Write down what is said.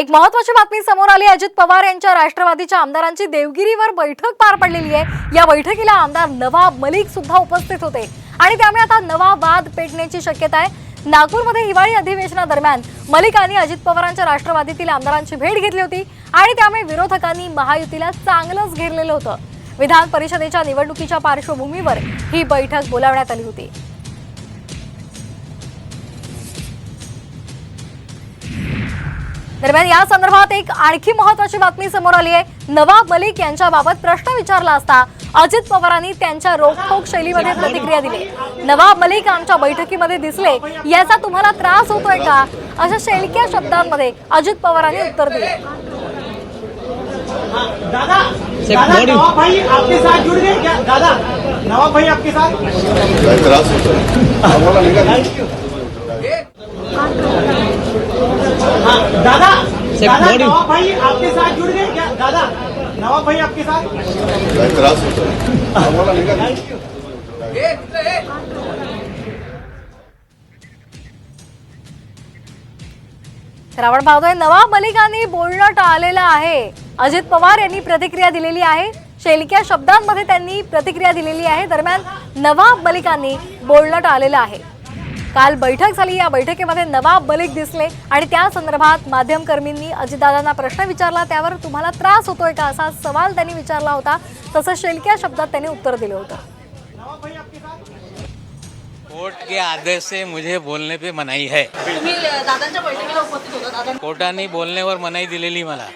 एक महत्वाची बातमी समोर आली. अजित पवार यांच्या राष्ट्रवादीच्या आमदारांची देवगिरीवर बैठक पार पडलेली आहे. या बैठकीला आमदार नवाब मलिक सुद्धा उपस्थित होते. आणि त्यामुळे आता नवा वाद पेटण्याची शक्यता आहे. नागपूरमध्ये हिवाळी अधिवेशनादरम्यान मलिकांनी अजित पवारांच्या राष्ट्रवादीतील आमदारांची भेट घेतली होती. आणि त्यामुळे विरोधकांनी महायुतीला चांगलंच घेरलेलं होतं. विधान परिषदेच्या निवडणुकीच्या पार्श्वभूमीवर ही बैठक बोलावण्यात आली होती. दरम्यान या संदर्भात एक आणखी महत्वाची बातमी समोर आली आहे. नवाब मलिक यांच्याबाबत प्रश्न विचारला असता अजित पवारांनी त्यांच्या रोखोक शैलीमध्ये प्रतिक्रिया दिली. नवाब मलिक आमच्या बैठकीमध्ये दिसले. याचा तुम्हाला त्रास होतोय का? अशा शेलक्या शब्दांमध्ये अजित पवारांनी उत्तर दिले. दादा दादा नवाब भाई आपके साथ जुड़ गए क्या? दादा नवाब भाई आपके साथ? त्रास होतो हाँ दादा दादा नवाब भाई आपके साथ जुड़ गए? क्या दादा नवाब भाई आपके साथ? त्रास होतो आपण पाहतोय नवाब मलिकांनी बोलणं टाळलेलं आहे. अजित पवार यांनी प्रतिक्रिया दिलेली आहे. शेलक्या शब्दांमध्ये त्यांनी प्रतिक्रिया दिलेली आहे. दरम्यान नवाब मलिकांनी बोलणं टाळलेलं आहे. काल बैठक झाली. या बैठकीमध्ये नवाब मलिक दिसले आणि त्या संदर्भात माध्यमकर्मींनी अजितदादांना प्रश्न विचारला. त्यावर तुम्हाला त्रास होतोय का असा सवाल त्यांनी विचारला होता. तसं शेलक्या शब्दात त्यांनी उत्तर दिलं होतं. नवाब भाई आपके साथ कोर्ट के आदेश से मुझे बोलने पे मनाई है। तुम्ही दादांच्या बैठकीला उपस्थित होता. दादा कोर्टाने बोलण्यावर मनाई दिलेली मला.